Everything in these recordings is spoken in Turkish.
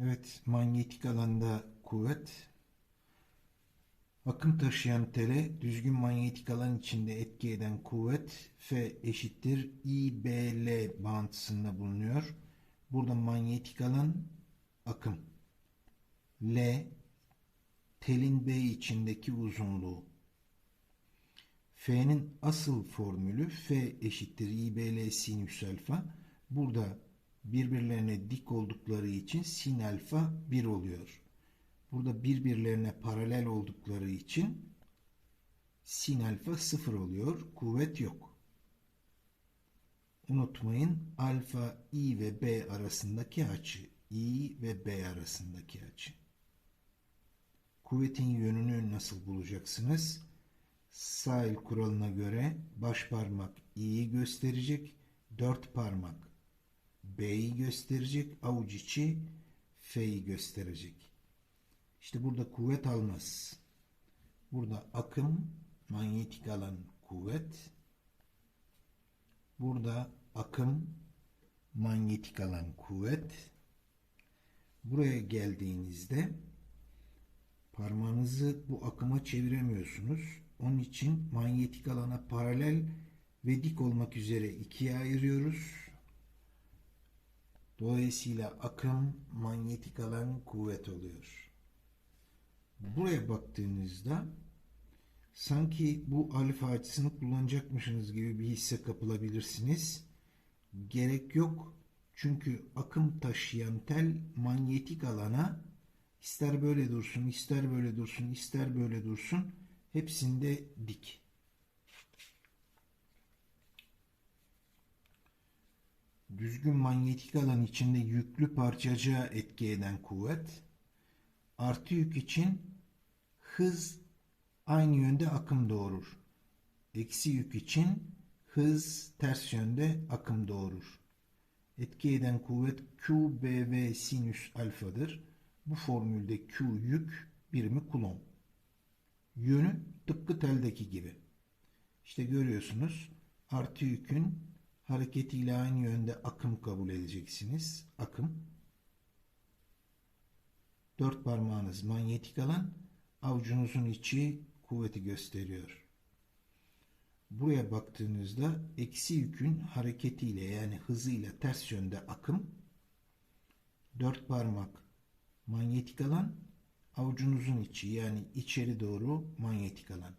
Evet, manyetik alanda kuvvet. Akım taşıyan tele düzgün manyetik alan içinde etki eden kuvvet F eşittir IBL bağıntısında bulunuyor. Burada manyetik alan akım. L telin B içindeki uzunluğu. F'nin asıl formülü F eşittir IBL sinüs alfa. Burada birbirlerine dik oldukları için sin alfa 1 oluyor. Burada birbirlerine paralel oldukları için sin alfa 0 oluyor. Kuvvet yok. Unutmayın alfa i ve b arasındaki açı. i ve b arasındaki açı. Kuvvetin yönünü nasıl bulacaksınız? Sağ el kuralına göre baş parmak i'yi gösterecek, dört parmak b'yi gösterecek, avuç içi f'yi gösterecek. İşte burada kuvvet almaz. Burada akım, manyetik alan kuvvet. Burada akım, manyetik alan kuvvet. Buraya geldiğinizde parmağınızı bu akıma çeviremiyorsunuz. Onun için manyetik alana paralel ve dik olmak üzere ikiye ayırıyoruz. Dolayısıyla akım, manyetik alan kuvvet oluyor. Buraya baktığınızda sanki bu alfa açısını kullanacakmışsınız gibi bir hisse kapılabilirsiniz. Gerek yok. Çünkü akım taşıyan tel manyetik alana ister böyle dursun, ister böyle dursun, ister böyle dursun hepsinde dik. Düzgün manyetik alan içinde yüklü parçacığa etki eden kuvvet artı yük için hız aynı yönde akım doğurur. Eksi yük için hız ters yönde akım doğurur. Etki eden kuvvet Q, B ve sinüs alfadır. Bu formülde Q yük birimi kulon. Yönü tıpkı teldeki gibi. İşte görüyorsunuz artı yükün hareketiyle aynı yönde akım kabul edeceksiniz. Akım. Dört parmağınız manyetik alan, avucunuzun içi kuvveti gösteriyor. Buraya baktığınızda eksi yükün hareketiyle yani hızıyla ters yönde akım, dört parmak manyetik alan, avucunuzun içi yani içeri doğru manyetik alan.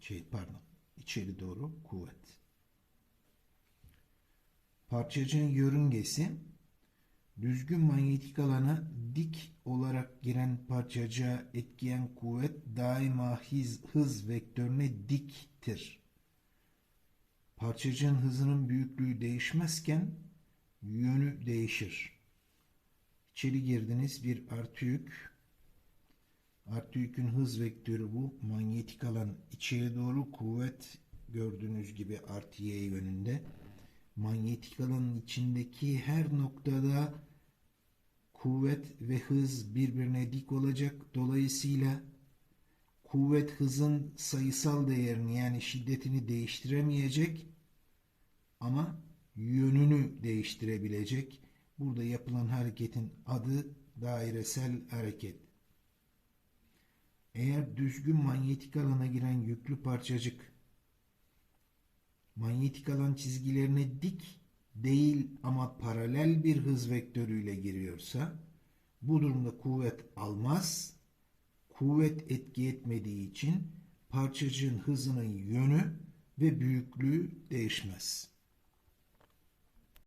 Şey pardon, içeri doğru kuvvet. Parçacığın yörüngesi düzgün manyetik alana dik olarak giren parçacığa etkiyen kuvvet daima hız, hız vektörüne diktir. Parçacığın hızının büyüklüğü değişmezken yönü değişir. İçeri girdiniz bir artı yük. Artı yükün hız vektörü bu. Manyetik alan içeri doğru kuvvet gördüğünüz gibi artı y yönünde manyetik alanın içindeki her noktada kuvvet ve hız birbirine dik olacak. Dolayısıyla kuvvet hızın sayısal değerini yani şiddetini değiştiremeyecek ama yönünü değiştirebilecek. Burada yapılan hareketin adı dairesel hareket. Eğer düzgün manyetik alana giren yüklü parçacık manyetik alan çizgilerine dik değil ama paralel bir hız vektörüyle giriyorsa bu durumda kuvvet almaz. Kuvvet etki etmediği için parçacığın hızının yönü ve büyüklüğü değişmez.